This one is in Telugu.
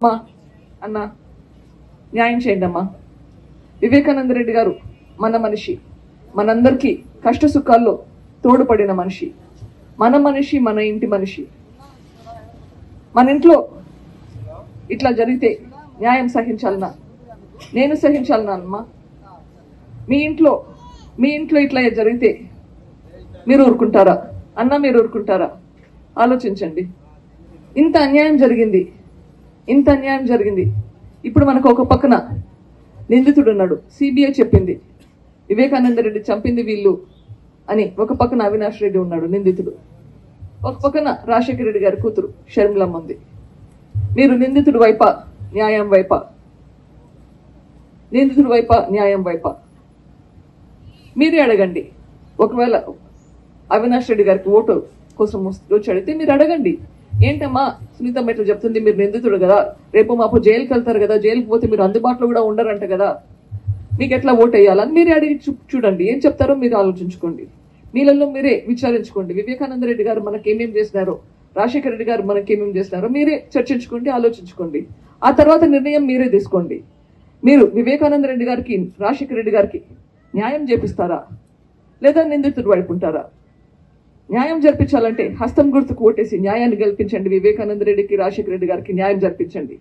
అమ్మా అన్న న్యాయం చేయండి అమ్మా వివేకానంద రెడ్డి గారు మన మనిషి. మనందరికీ కష్ట సుఖాల్లో తోడ్పడిన మనిషి. మన మనిషి మన ఇంటి మనిషి. మన ఇంట్లో ఇట్లా జరిగితే న్యాయం సహించాలనా? నేను సహించాలనా అమ్మా? మీ ఇంట్లో మీ ఇంట్లో ఇట్లా జరిగితే మీరు ఊరుకుంటారా? అన్న మీరు ఊరుకుంటారా? ఆలోచించండి. ఇంత అన్యాయం జరిగింది. ఇంత అన్యాయం జరిగింది. ఇప్పుడు మనకు ఒక పక్కన నిందితుడు ఉన్నాడు సిబిఐ చెప్పింది. వివేకానంద రెడ్డి చంపింది వీళ్ళు అని ఒక పక్కన అవినాష్ రెడ్డి ఉన్నాడు నిందితుడు. ఒక పక్కన రాజశేఖర రెడ్డి గారి కూతురు షర్మిలమ్మ ఉంది మీరు నిందితుడు వైప న్యాయం వైప? నిందితుడు వైప న్యాయం వైప? మీరే అడగండి. ఒకవేళ అవినాష్ రెడ్డి గారికి ఓటు కోసం వచ్చి అడిగితే మీరు అడగండి. ఏంటమ్మా సునీతమ్మ ఇట్లా చెప్తుంది? మీరు నిందితుడు కదా. రేపు మాపు జైలుకి వెళ్తారు కదా. జైలుకి పోతే మీరు అందుబాటులో కూడా ఉండరంట కదా. మీకు ఎట్లా ఓట్ వేయాలని మీరే అడిగి చూ- చూడండి. ఏం చెప్తారో మీరు ఆలోచించుకోండి. మీలలో మీరే విచారించుకోండి. వివేకానంద రెడ్డి గారు మనకేమేం చేసినారో రాజశేఖర రెడ్డి గారు మనకేమేం చేసినారో మీరే చర్చించుకోండి ఆలోచించుకోండి. ఆ తర్వాత నిర్ణయం మీరే తీసుకోండి. మీరు వివేకానంద రెడ్డి గారికి రాజశేఖర రెడ్డి గారికి న్యాయం చేపిస్తారా? లేదా నిందితుడు వైపు ఉంటారా? న్యాయం జరిపించాలంటే హస్తం గుర్తుకు ఓటేసి న్యాయాన్ని గెలిపించండి. వివేకానంద రెడ్డికి రాజశేఖర రెడ్డి గారికి న్యాయం జరిపించండి.